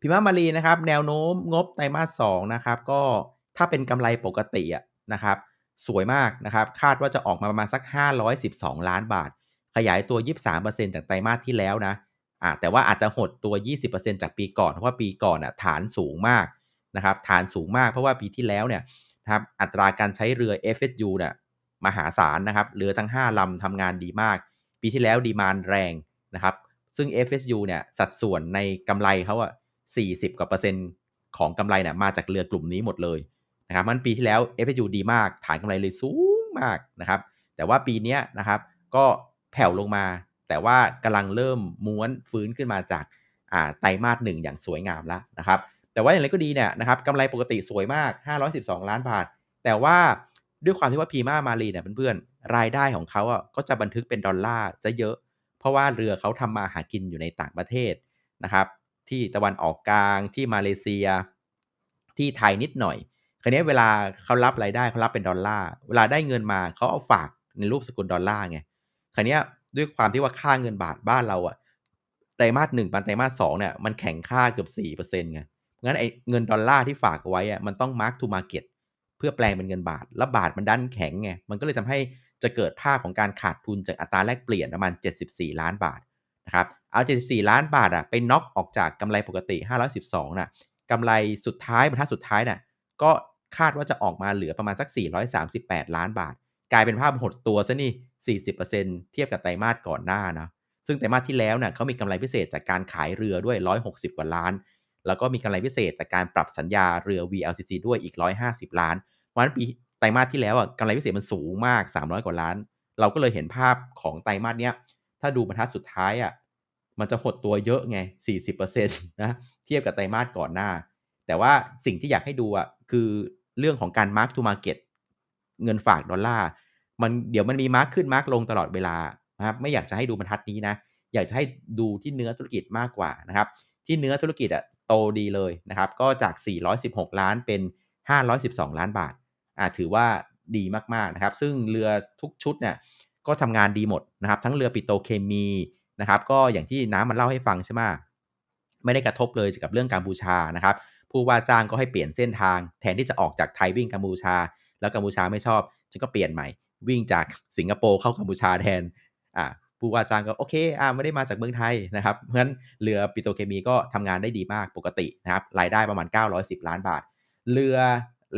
พิมามารีนะครับ แนวโน้มงบไตรมาสสองนะครับ ก็ถ้าเป็นกำไรปกติอะนะครับ สวยมากนะครับ คาดว่าจะออกมาประมาณสัก 512 ล้านบาท ขยายตัว 23%จากไตรมาสที่แล้วนะอ่าแต่ว่าอาจจะหดตัว 20%จากปีก่อนเพราะว่าปีก่อนอะฐานสูงมากนะครับ ฐานสูงมากเพราะว่าปีที่แล้วเนี่ยนะครับอัตราการใช้เรือ FSU เนี่ยมหาศาลนะครับเรือทั้ง 5ลำทำงานดีมาก ปีที่แล้วดีมานแรงนะครับ ซึ่ง FSU เนี่ยสัดส่วนในกำไรเขาอะ 40 กว่าเปอร์เซ็นต์ของกำไรเนี่ยมาจากเรือกลุ่มนี้หมดเลยนะครับมันปีที่แล้ว FSU ดีมาก ฐานกำไรเลยสูงมากนะครับ แต่ว่าปีนี้นะครับก็แผ่วลงมา แต่ว่ากำลังเริ่มม้วนฟื้นขึ้นมาจากไตรมาสหนึ่งอย่างสวยงามแล้วนะครับ แต่ว่าอย่างไรก็ดีเนี่ยนะครับกำไรปกติสวยมาก 512 ล้านบาท แต่ว่าด้วยความที่ว่าพีมามารีเนี่ยเพื่อนๆ รายได้ของเขาอะก็จะบันทึกเป็นดอลลาร์ซะเยอะ เพราะว่าเรือเขาทำมาหากินอยู่ในต่างประเทศนะครับ ที่ตะวันออกกลางที่มาเลเซีย ที่ไทยนิดหน่อยคราวนี้เวลาเขารับรายได้เขารับเป็นดอลลาร์เวลาได้เงินมาเขาเอาฝากในรูปสกุลดอลลาร์ไงคราวนี้ด้วยความที่ว่าค่าเงินบาทบ้านเราอะไตรมาสหนึ่งปันไตรมาสสองเนี่ยมันแข็งค่าเกือบสี่เปอร์เซ็นต์ไงงั้นไอ้เงินดอลลาร์ที่ฝากเอาไว้อะมันต้องมาร์กทูมาเก็ตเพื่อแปลงเป็นเงินบาท แล้วบาทมันดันแข็งไงมันก็เลยทำให้จะเกิดภาพของการขาดทุนจากอัตราแลกเปลี่ยนประมาณ 74 ล้านบาท นะครับเอา74 ล้านบาทอะไปน็อกออกจากกำไรปกติ 512น่ะกำไรสุดท้ายบรรทัดสุดท้ายน่ะก็คาดว่าจะออกมาเหลือประมาณสัก 438 ล้านบาท กลายเป็นภาพหดตัวซะนี่ 40%เทียบกับไตรมาสก่อนหน้านะซึ่งไตรมาสที่แล้วเน่ยเขามีกำไรพิเศษจากการขายเรือด้วย 160 กว่าล้าน แล้วก็มีกำไรพิเศษจากการปรับสัญญาเรือ VLCC ด้วยอีก 150 ล้านเพราะฉะนั้นปีไตรมาสที่แล้วอะกำไรพิเศษมันสูงมาก 300 กว่าล้าน เราก็เลยเห็นภาพของไตรมาสเนี้ยถ้าดูบรรทัดสุดท้ายอะ มันจะหดตัวเยอะไง 40%นะเทียบกับไตรมาสก่อนหน้า แต่ว่าสิ่งที่อยากให้ดูอะคือเรื่องของการ mark to market เงินฝากดอลลาร์มันเดี๋ยวมันมีมาร์กขึ้นมาร์กลงตลอดเวลานะครับไม่อยากจะให้ดูบรรทัดนี้นะ อยากจะให้ดูที่เนื้อธุรกิจมากกว่านะครับ ที่เนื้อธุรกิจอะโตดีเลยนะครับ ก็จาก 416 ล้านเป็น 512 ล้านบาทอ่าถือว่าดีมากๆนะครับ ซึ่งเรือทุกชุดเนี่ยก็ทำงานดีหมดนะครับ ทั้งเรือปิโตเคมี นะครับก็อย่างที่น้ำมันเล่าให้ฟังใช่ไหมไม่ได้กระทบเลยกับเรื่องการบูชานะครับผู้ว่าจ้างก็ให้เปลี่ยนเส้นทาง แทนที่จะออกจากไทยวิ่งกัมพูชา แล้วกัมพูชาไม่ชอบฉันก็เปลี่ยนใหม่ วิ่งจากสิงคโปร์เข้ากัมพูชาแทนอ่าผู้ว่าจ้างก็โอเคอ่าไม่ได้มาจากเมืองไทยนะครับเพราะฉะนั้นเรือปิโตเคมีก็ทำงานได้ดีมากปกตินะครับรายได้ประมาณ 910 ล้านบาท เรือ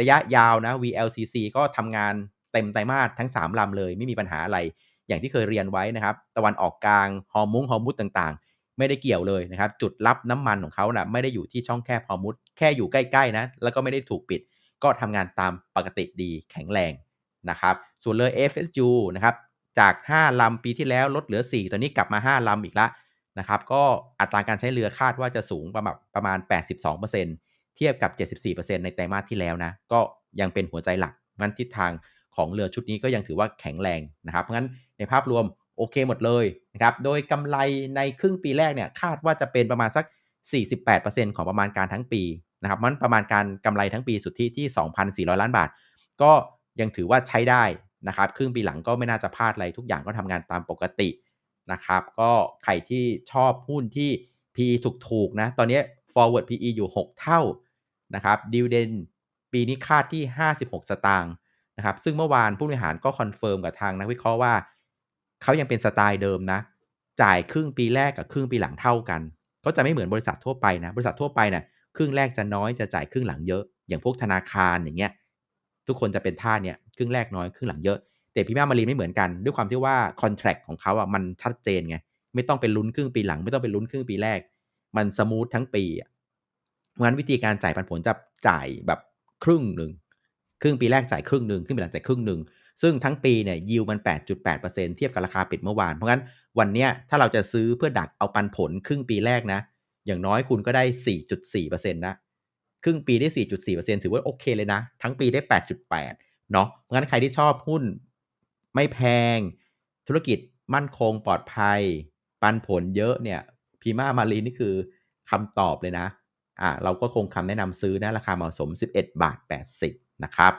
ระยะยาวนะ VLCC ก็ทำงานเต็มไตรมาสทั้ง 3ลำเลย ไม่มีปัญหาอะไร อย่างที่เคยเรียนไว้นะครับ ตะวันออกกลางฮอร์มุงฮอร์มุดต่างๆ ไม่ได้เกี่ยวเลยนะครับ จุดรับน้ำมันของเขานะ่ะไม่ได้อยู่ที่ช่องแคบฮอร์มุดแค่อยู่ใกล้ๆนะแล้วก็ไม่ได้ถูกปิด ก็ทำงานตามปกติดีแข็งแรงนะครับ ส่วนเรือ FSU นะครับจาก 5 ลำปีที่แล้วลดเหลือ 4 ตอนนี้กลับมา 5 ลำอีกละนะครับ ก็อัตราการใช้เรือคาดว่าจะสูงประมาณประมาณ 82%เทียบกับ 74%ในไตรมาสที่แล้วนะ ก็ยังเป็นหัวใจหลักงั้นทิศทางของเรือชุดนี้ก็ยังถือว่าแข็งแรงนะครับ เพราะงั้น ในภาพรวมโอเคหมดเลยนะครับโดยกำไรในครึ่งปีแรกเนี่ยคาดว่าจะเป็นประมาณสัก 48%ของประมาณการทั้งปีนะครับมันประมาณการกำไรทั้งปีสุทธิที่ 2,400 ล้านบาท ก็ยังถือว่าใช้ได้นะครับครึ่งปีหลังก็ไม่น่าจะพลาดอะไรทุกอย่างก็ทำงานตามปกตินะครับก็ใครที่ชอบหุ้นที่ PE ถูกๆนะตอนนี้ forward PE อยู่ 6 เท่านะครับ dividend ปีนี้คาดที่ 56 สตางค์นะครับซึ่งเมื่อวานผู้บริหารก็คอนเฟิร์มกับทางนักวิเคราะห์ว่า เขายังเป็นสไตล์เดิมนะ จ่ายครึ่งปีแรกกับครึ่งปีหลังเท่ากัน ก็จะไม่เหมือนบริษัททั่วไปนะ บริษัททั่วไปเนะี่ยครึ่งแรกจะน้อยจะจ่ายครึ่งหลังเยอะ อย่างพวกธนาคารอย่างเงี้ย ทุกคนจะเป็นท่าเนี่ยครึ่งแรกน้อยครึ่งหลังเยอะ แต่พี่แม่มารีไม่เหมือนกัน ด้วยความที่ว่าคอนแท็กของเขาอะมันชัดเจนไง ไม่ต้องเป็นลุ้นครึ่งปีหลัง ไม่ต้องเป็นลุ้นครึ่งปีแรก มันสมูททั้งปีเพราะฉะนั้นวิธีการจ่ายปันผลจะจ่ายแบบครึ่งหนึ่งครึ่งปีแรกจ่ายครึ่งหนึ่งครึ่งปีหลังจ่ายครึ่งหนึ่ง ซึ่งทั้งปีเนี่ยยิวมัน 8.8%เทียบกับราคาปิดเมื่อวาน เพราะงั้นวันเนี้ยถ้าเราจะซื้อเพื่อดักเอาปันผลครึ่งปีแรกนะ อย่างน้อยคุณก็ได้ 4.4%นะครึ่งปีได้ 4.4%ถือว่าโอเคเลยนะ ทั้งปีได้ 8.8 เนาะเพราะงั้นใครที่ชอบหุ้นไม่แพง ธุรกิจมั่นคงปลอดภัย ปันผลเยอะเนี่ยพีมามารีนี่คือคำตอบเลยนะอ่าเราก็คงคำแนะนำซื้อนะราคาเหมาะสม 11 บาท 80 นะครับ